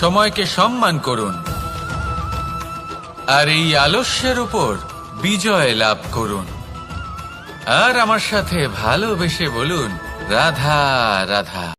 সময়কে সম্মান করুন। আর এই আলস্যের উপর বিজয় লাভ করুন। আর আমার সাথে ভালোবেসে বলুন, রাধা রাধা।